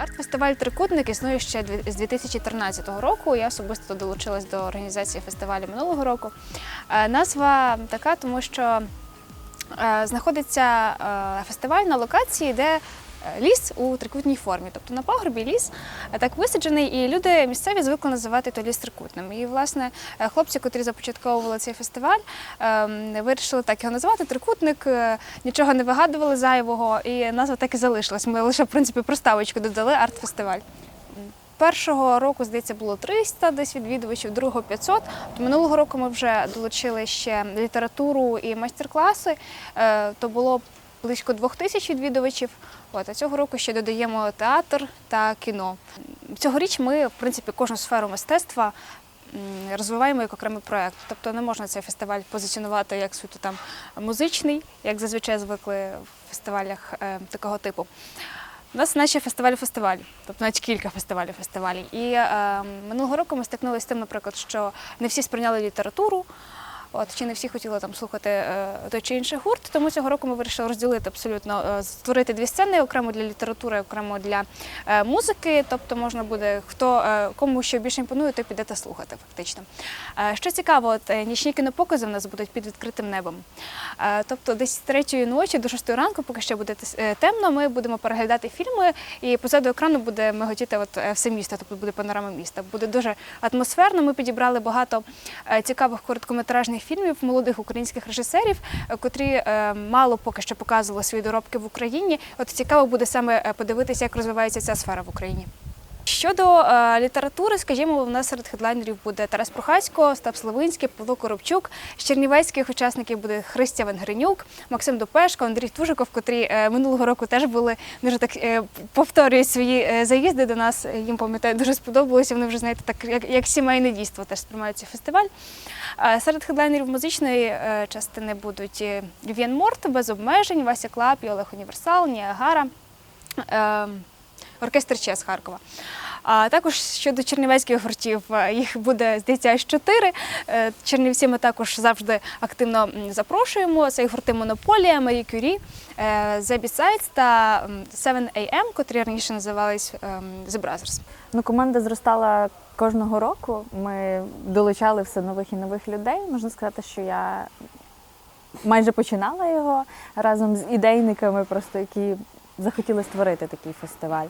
Арт-фестиваль Трикутник існує ще з 2013 року. Я особисто долучилась до організації фестивалю минулого року. Е, Назва така, тому що е, знаходиться е, фестиваль на локації, де ліс у трикутній формі, тобто на пагорбі ліс е, так висаджений, і люди місцеві звикли називати той ліс трикутним. І власне е, хлопці, котрі започатковували цей фестиваль, ем, вирішили так його назвати трикутник, е, нічого не вигадували зайвого, і назва так і залишилась. Ми лише в принципі проставочку додали арт-фестиваль. Першого року, здається, було 300 десь відвідувачів, другого 500. То минулого року ми вже долучили ще літературу і майстер-класи. Е, То було близько двох тисяч відвідувачів. От, а цього року ще додаємо театр та кіно. Цьогоріч ми, в принципі, кожну сферу мистецтва розвиваємо як окремий проєкт. Тобто не можна цей фестиваль позиціонувати як суто там музичний, як зазвичай звикли в фестивалях е, такого типу. У нас наче фестиваль фестиваль, тобто навіть кілька фестивалів фестивалів. І е, минулого року ми стикнулися з тим, наприклад, що не всі сприйняли літературу. От чи не всі хотіли там слухати е, той чи інший гурт, тому цього року ми вирішили розділити абсолютно, е, створити дві сцени окремо для літератури, окремо для е, музики. Тобто можна буде хто кому що більше імпонує, то підете слухати фактично. Що цікаво, от нічні кінопокази в нас будуть під відкритим небом. Тобто, десь з третьої ночі до шостої ранку, поки ще буде темно, ми будемо переглядати фільми, і позаду екрану буде миготіти от все місто, тобто буде панорама міста. Буде дуже атмосферно. Ми підібрали багато цікавих короткометражних фільмів молодих українських режисерів, е, котрі е, мало поки що показували свої доробки в Україні. От цікаво буде саме е, подивитися, як розвивається ця сфера в Україні. Щодо е, літератури, скажімо, у нас серед хедлайнерів буде Тарас Прохасько, Остап Славинський, Павло Коробчук. З чернівецьких учасників буде Христя Венгренюк, Максим Допешко, Андрій Тужиков, котрі е, минулого року теж були дуже так е, повторюють свої е, заїзди до нас. Їм пам'ятаю, дуже сподобалося. Вони вже знаєте, так як, як сімейне дійство теж сприймають цей фестиваль. Е, Серед хедлайнерів музичної е, частини будуть е, Морт, без обмежень, Вася Клап, Олег Універсал, Ніагара. Е, оркестр ЧЕС Харкова. А також щодо чернівецьких гуртів, е, їх буде, здається, аж чотири. Е, Чернівці ми також завжди активно запрошуємо. Це гурти Монополія, Марі Кюрі, е, The Besides та 7 AM, котрі раніше називались ем, The Brothers. Ну, команда зростала кожного року. Ми долучали все нових і нових людей. Можна сказати, що я майже починала його разом з ідейниками, просто які захотіли створити такий фестиваль.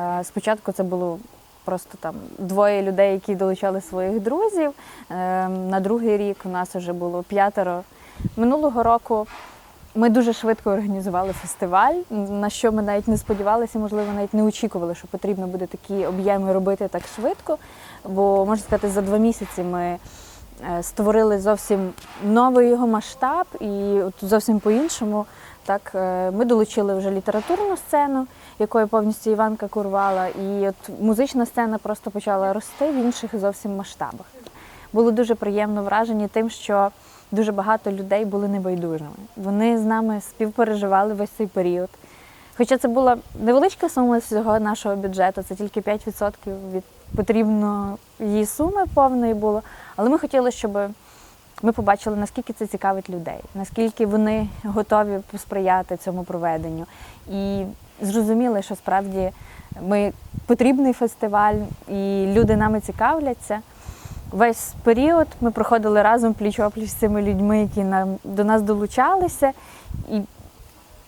Е, Спочатку це було просто там двоє людей, які долучали своїх друзів. Е, На другий рік у нас вже було п'ятеро. Минулого року ми дуже швидко організували фестиваль, на що ми навіть не сподівалися, можливо, навіть не очікували, що потрібно буде такі об'єми робити так швидко. Бо можна сказати, за два місяці ми е, створили зовсім новий його масштаб, і зовсім по-іншому. Так, е, ми долучили вже літературну сцену, якою повністю Іванка курвала, і от музична сцена просто почала рости в інших зовсім масштабах. Було дуже приємно вражені тим, що дуже багато людей були небайдужими. Вони з нами співпереживали весь цей період. Хоча це була невеличка сума всього нашого бюджету, це тільки 5% від потрібної суми повної було. Але ми хотіли, щоб ми побачили, наскільки це цікавить людей, наскільки вони готові посприяти цьому проведенню. І зрозуміли, що справді ми потрібний фестиваль, і люди нами цікавляться. Весь період ми проходили разом пліч-опліч з цими людьми, які нам до нас долучалися. І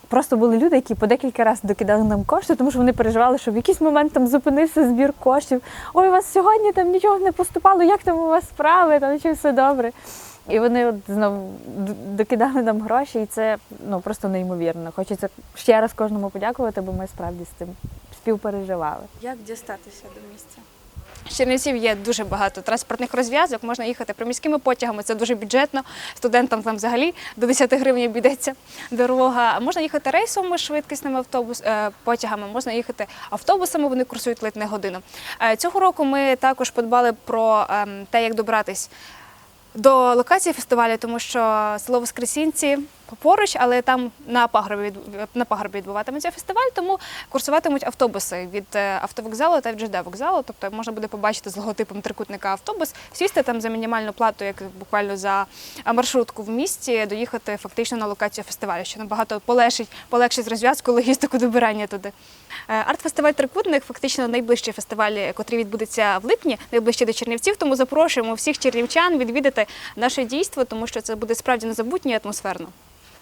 просто були люди, які по декілька разів докидали нам кошти, тому що вони переживали, що в якийсь момент там зупинився збір коштів. Ой, у вас сьогодні там нічого не поступало, як там у вас справи, там чи все добре. І вони от знову докидали нам гроші, і це ну просто неймовірно. Хочеться ще раз кожному подякувати, бо ми справді з цим співпереживали. Як дістатися до місця? З Чернівців є дуже багато транспортних розв'язок, можна їхати приміськими потягами, це дуже бюджетно. Студентам там взагалі до 10 гривень обійдеться дорога. Можна їхати рейсовими швидкісними автобус, е, потягами, можна їхати автобусами, вони курсують ледь не годину. Е, Цього року ми також подбали про ем, те, як добратись до локації фестивалю, тому що село Воскресінці поруч, але там на пагорбі на пагорбі відбуватиметься фестиваль, тому курсуватимуть автобуси від е, автовокзалу та від ЖД вокзалу. Тобто можна буде побачити з логотипом трикутника автобус, сісти там за мінімальну плату, як буквально за е, маршрутку в місті, доїхати фактично на локацію фестивалю, що набагато полегшить, полегшить розв'язку, логістику добирання туди. Е, Арт-фестиваль Трикутник фактично найближчий фестиваль, який відбудеться в липні, найближчий до Чернівців. Тому запрошуємо всіх чернівчан відвідати наше дійство, тому що це буде справді незабутньо і атмосферно.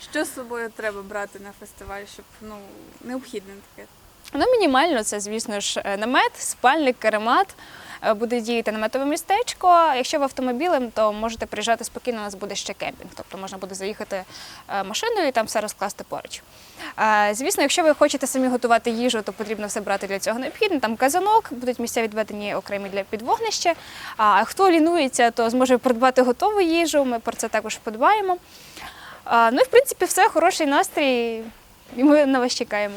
Що з собою треба брати на фестиваль, щоб ну необхідне таке? Ну, мінімально це, звісно ж, е, намет, спальник, каремат. Е, Буде діяти наметове містечко. Якщо ви автомобілем, то можете приїжджати спокійно. У нас буде ще кемпінг, тобто можна буде заїхати е, машиною і там все розкласти поруч. Звісно, якщо ви хочете самі готувати їжу, то потрібно все брати для цього необхідно. Там казанок, будуть місця відведені окремі для підвогнища. А хто лінується, то зможе придбати готову їжу. Ми про це також подбаємо. Ну і в принципі все, хороший настрій, і ми на вас чекаємо.